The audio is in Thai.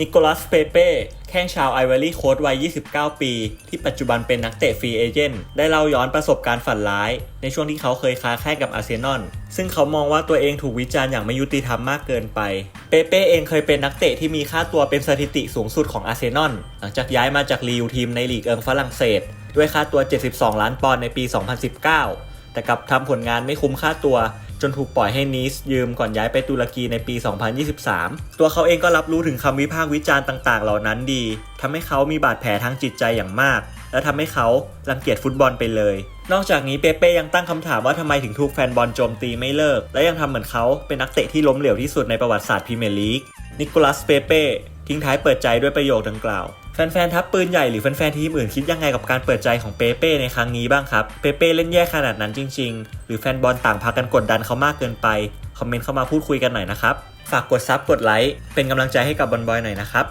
นิโคลัสเปเป้แข้งชาวไอวอรี่โคสต์วัย 29 ปี ที่ปัจจุบันเป็นนักเตะฟรีเอเจนต์ได้เล่าย้อนประสบการณ์ฝันร้าย ในช่วงที่เขาเคยค้าแข่งกับอาร์เซนอลซึ่งเขามองว่าตัวเองถูกวิจารณ์อย่างไม่ยุติธรรมมากเกินไป เปเป้เองเคยเป็นนักเตะที่มีค่าตัวเป็นสถิติสูงสุดของอาร์เซนอลหลังจากย้ายมาจากลีวทีมในลีกเอิงฝรั่งเศส ด้วยค่าตัว 72 ล้านปอนด์ในปี 2019 แต่กลับทำผลงานไม่คุ้มค่าตัว จนถูกปล่อยให้นีสยืมก่อนย้ายไปตุรกีในปี 2023 ตัวเขาเองก็รับรู้ถึงคำวิพากษ์วิจารณ์ต่างๆ เหล่านั้นดีทำให้เขามีบาดแผลทางจิตใจอย่างมาก และทำให้เขารังเกียจฟุตบอลไปเลย นอกจากนี้เปเป้ยังตั้งคำถามว่าทำไมถึงถูกแฟนบอลโจมตีไม่เลิก และยังทำเหมือนเขาเป็นนักเตะที่ล้มเหลวที่สุดในประวัติศาสตร์พรีเมียร์ลีกนิโคลัสเปเป้ทิ้งท้ายเปิดใจด้วยประโยคดังกล่าว แฟนๆทัพปืนใหญ่หรือแฟนๆทีมอื่นคิดยังไงกับการเปิดใจของเปเป้ในครั้งนี้บ้างครับ เปเป้เล่นแย่ขนาดนั้นจริง ๆ หรือแฟนบอลต่างพากันกดดันเขามากเกินไป คอมเมนต์เข้ามาพูดคุยกันหน่อยนะครับ ฝากกดซับกดไลค์เป็นกำลังใจให้กับบอลบอยหน่อยนะครับ